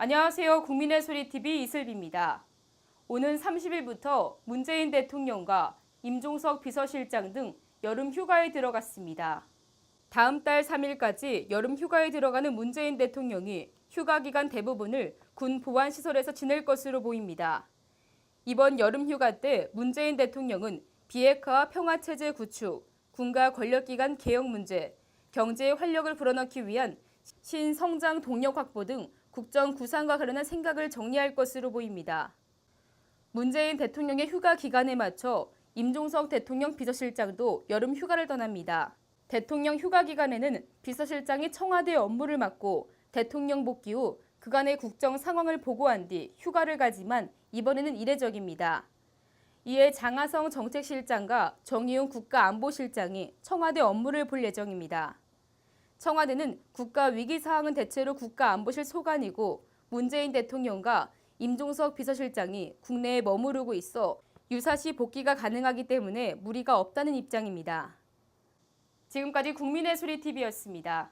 안녕하세요. 국민의 소리 TV 이슬비입니다. 오는 30일부터 문재인 대통령과 임종석 비서실장 등 여름 휴가에 들어갔습니다. 다음 달 3일까지 여름 휴가에 들어가는 문재인 대통령이 휴가 기간 대부분을 군 보안 시설에서 지낼 것으로 보입니다. 이번 여름 휴가 때 문재인 대통령은 비핵화와 평화 체제 구축, 군과 권력 기관 개혁 문제, 경제의 활력을 불어넣기 위한 신성장 동력 확보 등 국정 구상과 관련한 생각을 정리할 것으로 보입니다. 문재인 대통령의 휴가 기간에 맞춰 임종석 대통령 비서실장도 여름 휴가를 떠납니다. 대통령 휴가 기간에는 비서실장이 청와대 업무를 맡고 대통령 복귀 후 그간의 국정 상황을 보고한 뒤 휴가를 가지만 이번에는 이례적입니다. 이에 장하성 정책실장과 정의용 국가안보실장이 청와대 업무를 볼 예정입니다. 청와대는 국가 위기 사항은 대체로 국가안보실 소관이고 문재인 대통령과 임종석 비서실장이 국내에 머무르고 있어 유사시 복귀가 가능하기 때문에 무리가 없다는 입장입니다. 지금까지 국민의 소리 TV였습니다.